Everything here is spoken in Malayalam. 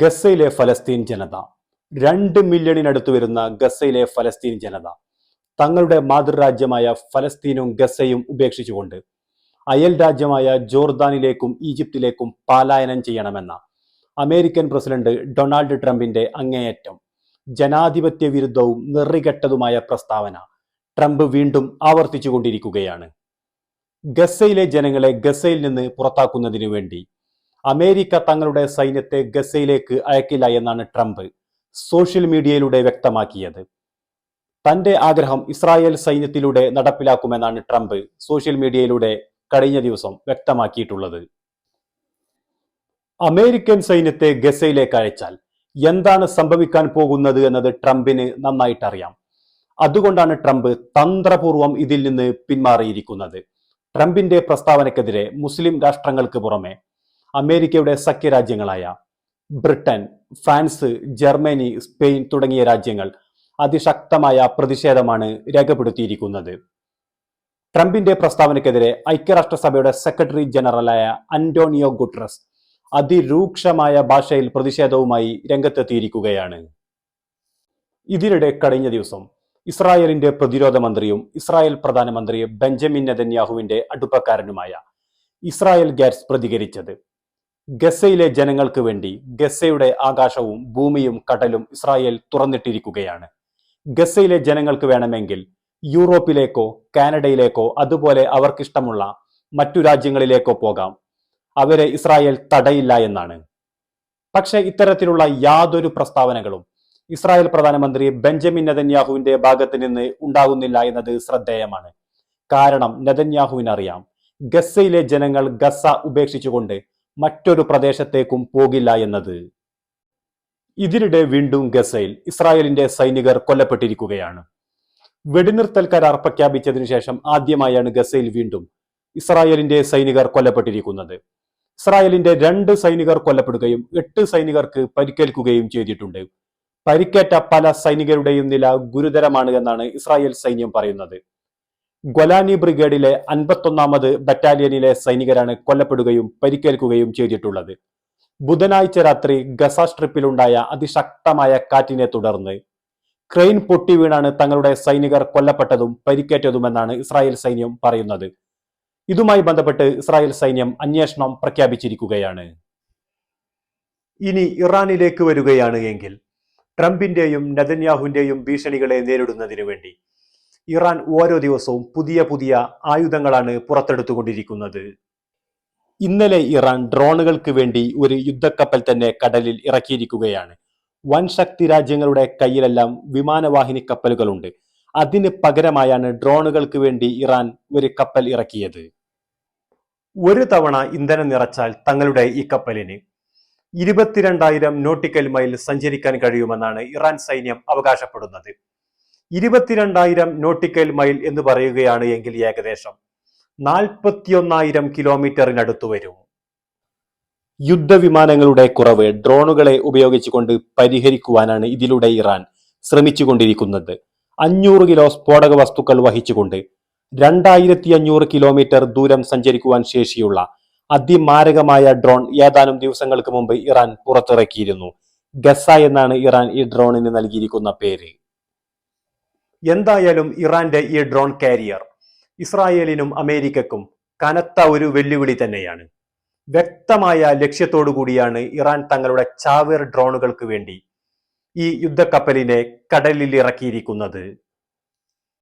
ഗസയിലെ ഫലസ്തീൻ ജനത. രണ്ട് മില്യണിനടുത്ത് വരുന്ന ഗസയിലെ ഫലസ്തീൻ ജനത. തങ്ങളുടെ മാതൃരാജ്യമായ ഫലസ്തീനും ഗസയും ഉപേക്ഷിച്ചുകൊണ്ട് അയൽ രാജ്യമായ ജോർദാനിലേക്കും ഈജിപ്തിലേക്കും പലായനം ചെയ്യണമെന്ന അമേരിക്കൻ പ്രസിഡന്റ് ഡൊണാൾഡ് ട്രംപിന്റെ അങ്ങേയറ്റം ജനാധിപത്യ വിരുദ്ധവും നിറികെട്ടതുമായ പ്രസ്താവന ട്രംപ് വീണ്ടും ആവർത്തിച്ചുകൊണ്ടിരിക്കുകയാണ്. ഗസയിലെ ജനങ്ങളെ ഗസയിൽ നിന്ന് പുറത്താക്കുന്നതിനു വേണ്ടി അമേരിക്ക തങ്ങളുടെ സൈന്യത്തെ ഗസയിലേക്ക് അയക്കില്ല എന്നാണ് ട്രംപ് സോഷ്യൽ മീഡിയയിലൂടെ വ്യക്തമാക്കിയത്. തന്റെ ആഗ്രഹം ഇസ്രായേൽ സൈന്യത്തിലൂടെ നടപ്പിലാക്കുമെന്നാണ് ട്രംപ് സോഷ്യൽ മീഡിയയിലൂടെ കഴിഞ്ഞ ദിവസം വ്യക്തമാക്കിയിട്ടുള്ളത്. അമേരിക്കൻ സൈന്യത്തെ ഗസയിലേക്ക് അയച്ചാൽ എന്താണ് സംഭവിക്കാൻ പോകുന്നത് എന്നത് ട്രംപിന് നന്നായിട്ട് അറിയാം അതുകൊണ്ടാണ് ട്രംപ് തന്ത്രപൂർവം ഇതിൽ നിന്ന് പിന്മാറിയിരിക്കുന്നത്. ട്രംപിന്റെ പ്രസ്താവനക്കെതിരെ മുസ്ലിം രാഷ്ട്രങ്ങൾക്ക് പുറമെ അമേരിക്കയുടെ സഖ്യരാജ്യങ്ങളായ ബ്രിട്ടൻ ഫ്രാൻസ് ജർമ്മനി സ്പെയിൻ തുടങ്ങിയ രാജ്യങ്ങൾ അതിശക്തമായ പ്രതിഷേധമാണ് രേഖപ്പെടുത്തിയിരിക്കുന്നത്. ട്രംപിന്റെ പ്രസ്താവനയ്ക്കെതിരെ ഐക്യരാഷ്ട്രസഭയുടെ സെക്രട്ടറി ജനറലായ അന്റോണിയോ ഗുട്രസ് അതിരൂക്ഷമായ ഭാഷയിൽ പ്രതിഷേധവുമായി രംഗത്തെത്തിയിരിക്കുകയാണ്. ഇതിനിടെ കഴിഞ്ഞ ദിവസം ഇസ്രായേലിന്റെ പ്രതിരോധ മന്ത്രിയും ഇസ്രായേൽ പ്രധാനമന്ത്രി ബെഞ്ചമിൻ നെതന്യാഹുവിന്റെ അടുപ്പക്കാരനുമായ ഇസ്രായേൽ ഗാറ്റ്സ് പ്രതികരിച്ചത്. ഗസയിലെ ജനങ്ങൾക്ക് വേണ്ടി ഗസയുടെ ആകാശവും ഭൂമിയും കടലും ഇസ്രായേൽ തുറന്നിട്ടിരിക്കുകയാണ്. ഗസയിലെ ജനങ്ങൾക്ക് വേണമെങ്കിൽ യൂറോപ്പിലേക്കോ കാനഡയിലേക്കോ അതുപോലെ അവർക്കിഷ്ടമുള്ള മറ്റു രാജ്യങ്ങളിലേക്കോ പോകാം. അവരെ ഇസ്രായേൽ തടയില്ല എന്നാണ്. പക്ഷെ ഇത്തരത്തിലുള്ള യാതൊരു പ്രസ്താവനകളും ഇസ്രായേൽ പ്രധാനമന്ത്രി ബെഞ്ചമിൻ നെതന്യാഹുവിന്റെ ഭാഗത്ത് നിന്ന് ഉണ്ടാകുന്നില്ല എന്നത് ശ്രദ്ധേയമാണ്. കാരണം നെതന്യാഹുവിനറിയാം ഗസയിലെ ജനങ്ങൾ ഗസ ഉപേക്ഷിച്ചുകൊണ്ട് മറ്റൊരു പ്രദേശത്തേക്കും പോകില്ല എന്നത്. ഇതിനിടെ വീണ്ടും ഗസയിൽ ഇസ്രായേലിന്റെ സൈനികർ കൊല്ലപ്പെട്ടിരിക്കുകയാണ്. വെടിനിർത്തൽ കരാർ പ്രഖ്യാപിച്ചതിനു ശേഷം ആദ്യമായാണ് ഗസയിൽ വീണ്ടും ഇസ്രായേലിന്റെ സൈനികർ കൊല്ലപ്പെട്ടിരിക്കുന്നത്. ഇസ്രായേലിന്റെ രണ്ട് സൈനികർ കൊല്ലപ്പെടുകയും എട്ട് സൈനികർക്ക് പരിക്കേൽക്കുകയും ചെയ്തിട്ടുണ്ട്. പരിക്കേറ്റ പല സൈനികരുടെയും നില ഗുരുതരമാണ് എന്നാണ് ഇസ്രായേൽ സൈന്യം പറയുന്നത്. ഗൊലാനി ബ്രിഗേഡിലെ അൻപത്തൊന്നാമത് ബറ്റാലിയനിലെ സൈനികരാണ് കൊല്ലപ്പെടുകയും പരിക്കേൽക്കുകയും ചെയ്തിട്ടുള്ളത്. ബുധനാഴ്ച രാത്രി ഗസ സ്ട്രിപ്പിലുണ്ടായ അതിശക്തമായ കാറ്റിനെ തുടർന്ന് ക്രെയിൻ പൊട്ടി വീണാണ് തങ്ങളുടെ സൈനികർ കൊല്ലപ്പെട്ടതും പരിക്കേറ്റതുമെന്നാണ് ഇസ്രായേൽ സൈന്യം പറയുന്നത്. ഇതുമായി ബന്ധപ്പെട്ട് ഇസ്രായേൽ സൈന്യം അന്വേഷണം പ്രഖ്യാപിച്ചിരിക്കുകയാണ്. ഇനി ഇറാനിലേക്ക് വരികയാണ് എങ്കിൽ ട്രംപിന്റെയും നെതന്യാഹുവിന്റെയും ഭീഷണികളെ നേരിടുന്നതിനു വേണ്ടി ഇറാൻ ഓരോ ദിവസവും പുതിയ പുതിയ ആയുധങ്ങളാണ് പുറത്തെടുത്തുകൊണ്ടിരിക്കുന്നത്. ഇന്നലെ ഇറാൻ ഡ്രോണുകൾക്ക് വേണ്ടി ഒരു യുദ്ധക്കപ്പൽ തന്നെ കടലിൽ ഇറക്കിയിരിക്കുകയാണ്. വൻ ശക്തി രാജ്യങ്ങളുടെ കയ്യിലെല്ലാം വിമാനവാഹിനി കപ്പലുകളുണ്ട്. അതിന് പകരമായാണ് ഡ്രോണുകൾക്ക് വേണ്ടി ഇറാൻ ഒരു കപ്പൽ ഇറക്കിയത്. ഒരു തവണ ഇന്ധനം നിറച്ചാൽ തങ്ങളുടെ ഈ കപ്പലിന് ഇരുപത്തിരണ്ടായിരം നോട്ടിക്കൽ മൈൽ സഞ്ചരിക്കാൻ കഴിയുമെന്നാണ് ഇറാൻ സൈന്യം അവകാശപ്പെടുന്നത്. ഇരുപത്തിരണ്ടായിരം നോട്ടിക്കൽ മൈൽ എന്ന് പറയുകയാണ് എങ്കിൽ ഏകദേശം നാൽപ്പത്തിയൊന്നായിരം കിലോമീറ്ററിനടുത്ത് വരും. യുദ്ധവിമാനങ്ങളുടെ കുറവ് ഡ്രോണുകളെ ഉപയോഗിച്ചുകൊണ്ട് പരിഹരിക്കുവാനാണ് ഇതിലൂടെ ഇറാൻ ശ്രമിച്ചുകൊണ്ടിരിക്കുന്നത്. അഞ്ഞൂറ് കിലോ സ്ഫോടക വസ്തുക്കൾ വഹിച്ചുകൊണ്ട് രണ്ടായിരത്തി അഞ്ഞൂറ് കിലോമീറ്റർ ദൂരം സഞ്ചരിക്കുവാൻ ശേഷിയുള്ള അതിമാരകമായ ഡ്രോൺ ഏതാനും ദിവസങ്ങൾക്ക് മുമ്പ് ഇറാൻ പുറത്തിറക്കിയിരുന്നു. ഗസ എന്നാണ് ഇറാൻ ഈ ഡ്രോണിന് നൽകിയിരിക്കുന്ന പേര്. എന്തായാലും ഇറാന്റെ ഈ ഡ്രോൺ കാരിയർ ഇസ്രായേലിനും അമേരിക്കക്കും കനത്ത ഒരു വെല്ലുവിളി തന്നെയാണ്. വ്യക്തമായ ലക്ഷ്യത്തോടു കൂടിയാണ് ഇറാൻ തങ്ങളുടെ ചാവേർ ഡ്രോണുകൾക്ക് വേണ്ടി ഈ യുദ്ധക്കപ്പലിനെ കടലിൽ ഇറക്കിയിരിക്കുന്നത്.